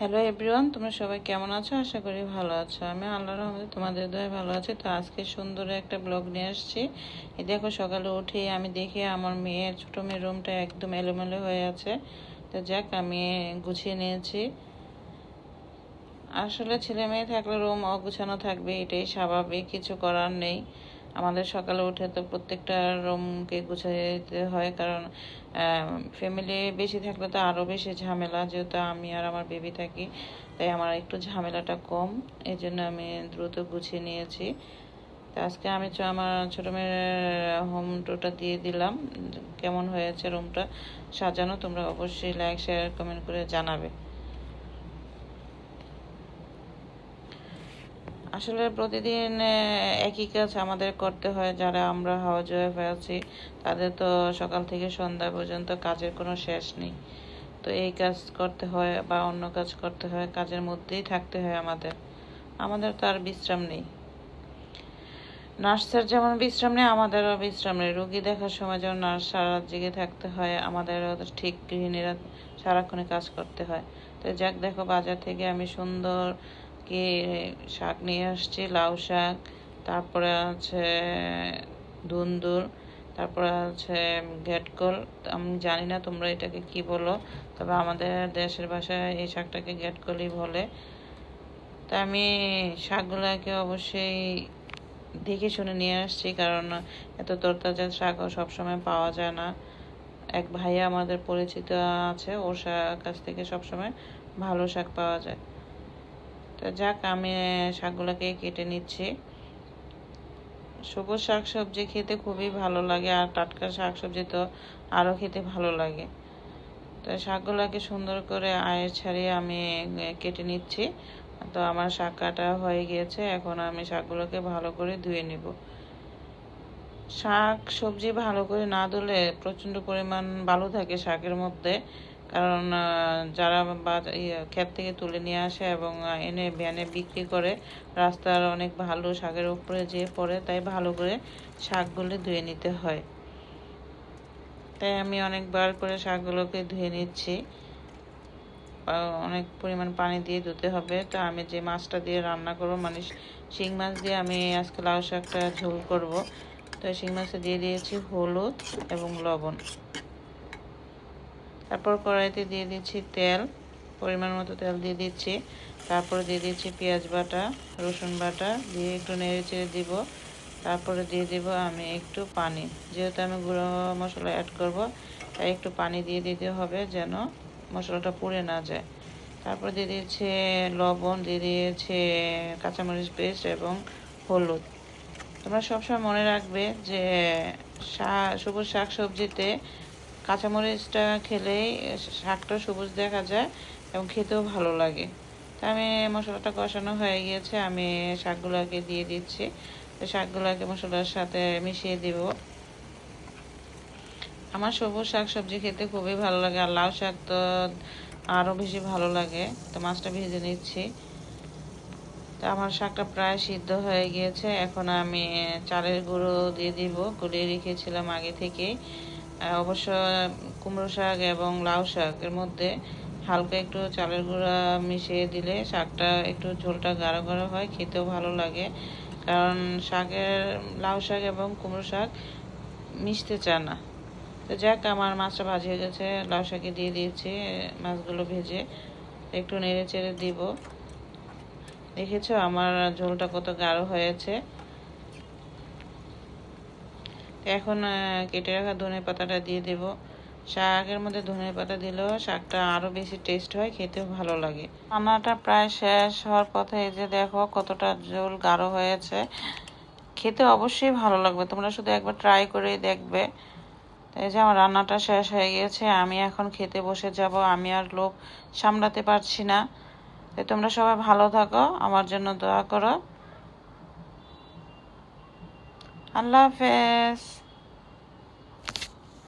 Hello everyone তোমরা সবাই কেমন আছো? আশা করি ভালো আছো। আমি আল্লাহ রহমতে তোমাদের দয়ে ভালো আছি। তো আজকে সুন্দর একটা ব্লগ নিয়ে আসছি। এই দেখো, সকালে উঠে আমি দেখি আমার মেয়ের, ছোটো মেয়ের রুমটা একদম এলোমেলো হয়ে আছে। তো যাক, আমি গুছিয়ে নিয়েছি। আসলে ছেলে মেয়ে থাকলে রুম অগুছানো থাকবে, এটাই স্বাভাবিক, কিছু করার নেই। আমাদের সকালে উঠে তো প্রত্যেকটা রুমকে গুছিয়ে দিতে হয়, কারণ ফ্যামিলি বেশি থাকলে তো আরও বেশি ঝামেলা, যেহেতু আমি আর আমার বেবি থাকি, তাই আমার একটু ঝামেলাটা কম এই জন্য আমি দ্রুত গুছিয়ে নিয়েছি। তো আজকে আমি আমার ছোটো মেয়ের হোম টুরটা দিয়ে দিলাম, কেমন হয়েছে রুমটা সাজানো, তোমরা অবশ্যই লাইক শেয়ার কমেন্ট করে জানাবে। আসলে প্রতিদিন একই কাজ আমাদের করতে হয়। যারা আমরা হাউস ওয়াইফ আছি, তাদের তো সকাল থেকে সন্ধ্যা পর্যন্ত কাজের কোনো শেষ নেই। তো এই কাজ করতে হয় বা অন্য কাজ করতে হয়, কাজের মধ্যেই থাকতে হয় আমাদের। আমাদের তো আর বিশ্রাম নেই। নার্সের যেমন বিশ্রাম নেই, আমাদেরও বিশ্রাম নেই। রুগী দেখার সময় যেমন নার্স সারা জেগে থাকতে হয়, আমাদেরও ঠিক গৃহিণীরা সারাক্ষণে কাজ করতে হয়। তো যাক, দেখো বাজার থেকে আমি সুন্দর কি শাক নিয়ে আসছি, লাউ শাক, তারপরে আছে ধুন্দুর, তারপরে আছে ঘেটকল। আমি জানি না তোমরা এটাকে কি বলো, তবে আমাদের দেশের ভাষায় এই শাকটাকে ঘেটকলই বলে। তা আমি শাকগুলোকে অবশ্যই দেখে শুনে নিয়ে আসছি, কারণ এত তরতাজা শাকও সবসময় পাওয়া যায় না। এক ভাইয়া আমাদের পরিচিত আছে, ওর কাছ থেকে সবসময় ভালো শাক পাওয়া যায়। তো যাক, আমি শাকগুলোকে কেটে নিচ্ছি। সবুজ শাক সবজি খেতে খুবই ভালো লাগে, আর টাটকা শাক সবজি তো আরও খেতে ভালো লাগে। তো শাকগুলোকে সুন্দর করে আয়ের ছাড়িয়ে আমি কেটে নিচ্ছি। তো আমার শাক কাটা হয়ে গিয়েছে, এখন আমি শাকগুলোকে ভালো করে ধুয়ে নিব। শাক সবজি ভালো করে না ধুলে প্রচণ্ড পরিমাণ বালু থাকে শাকের মধ্যে। কারণ যারা ইয়ে, ক্ষেত থেকে তুলে নিয়ে আসে এবং এনে ভ্যানে বিক্রি করে রাস্তার অনেক ভালো শাকের উপরে যেয়ে পড়ে তাই ভালো করে শাকগুলো ধুয়ে নিতে হয়। তাই আমি অনেকবার করে শাকগুলোকে ধুয়ে নিচ্ছি। অনেক পরিমাণ পানি দিয়ে ধুতে হবে। তো আমি যে মাছটা দিয়ে রান্না করব মানে শিং মাছ দিয়ে আমি আজকে লাউ শাকটা ঝোল করব। তো শিং মাছে দিয়ে দিয়েছি হলুদ এবং লবণ। তারপর কড়াইতে দিয়ে দিচ্ছি তেল, পরিমাণ মতো তেল দিয়ে দিচ্ছি। তারপরে দিয়ে দিচ্ছি পেঁয়াজ বাটা, রসুন বাটা, দিয়ে একটু নেড়ে চেড়ে দিব। তারপরে দিয়ে দিব আমি একটু পানি। যেহেতু আমি গুঁড়ো মশলা অ্যাড করব, তাই একটু পানি দিয়ে দিতে হবে যেন মশলাটা পুড়ে না যায়। তারপর দিয়ে দিয়েছে লবণ, দিয়ে দিয়েছে কাঁচামরিচ পেস্ট এবং হলুদ। তোমরা সবসময় মনে রাখবে যে শা- সবুজ শাক সবজিতে কাঁচামরিচটা খেলেই শাকটা সবুজ দেখা যায় এবং খেতেও ভালো লাগে। তা আমি মশলাটা কষানো হয়ে গিয়েছে আমি শাকগুলোকে দিয়ে দিচ্ছি। শাকগুলোকে মশলার সাথে মিশিয়ে দিব। আমার সবুজ শাক সবজি খেতে খুবই ভালো লাগে আর লাউ শাক তো আরও বেশি ভালো লাগে। তো মাছটা ভেজে নিচ্ছি। তো আমার শাকটা প্রায় সিদ্ধ হয়ে গিয়েছে এখন আমি চালের গুঁড়ো দিয়ে দিব। গুলিয়ে রেখেছিলাম আগে আহ, অবশ্য কুমড়ো শাক এবং লাউ শাকের মধ্যে হালকা একটু চালের গুঁড়া মিশিয়ে দিলে শাকটা একটু ঝোলটা গাঢ় গাঢ় হয়, খেতেও ভালো লাগে। কারণ শাকের, লাউ শাক এবং কুমড়ো শাক মিশতে চায় না। তো যাক, আমার মাছটা ভাজি হয়ে গেছে, লাউ শাকে দিয়ে দিয়েছি, মাছগুলো ভেজে একটু নেড়ে চেড়ে দিব। দেখেছ আমার ঝোলটা কত গাঢ় হয়েছে। এখন কেটে রাখা ধনে পাতাটা দিয়ে দেব। শাকের মধ্যে ধনে পাতা দিলেও শাকটা আরও বেশি টেস্ট হয়, খেতেও ভালো লাগে। রান্নাটা প্রায় শেষ হওয়ার পথে এই যে দেখো কতটা ঝোল গাঢ় হয়েছে। খেতে অবশ্যই ভালো লাগবে, তোমরা শুধু একবার ট্রাই করেই দেখবে। এই যে আমার রান্নাটা শেষ হয়ে গিয়েছে, আমি এখন খেতে বসে যাব, আমি আর লোভ সামলাতে পারছি না। তাই তোমরা সবাই ভালো থাকো, আমার জন্য দোয়া করো। আল্লাহ হাফেজ।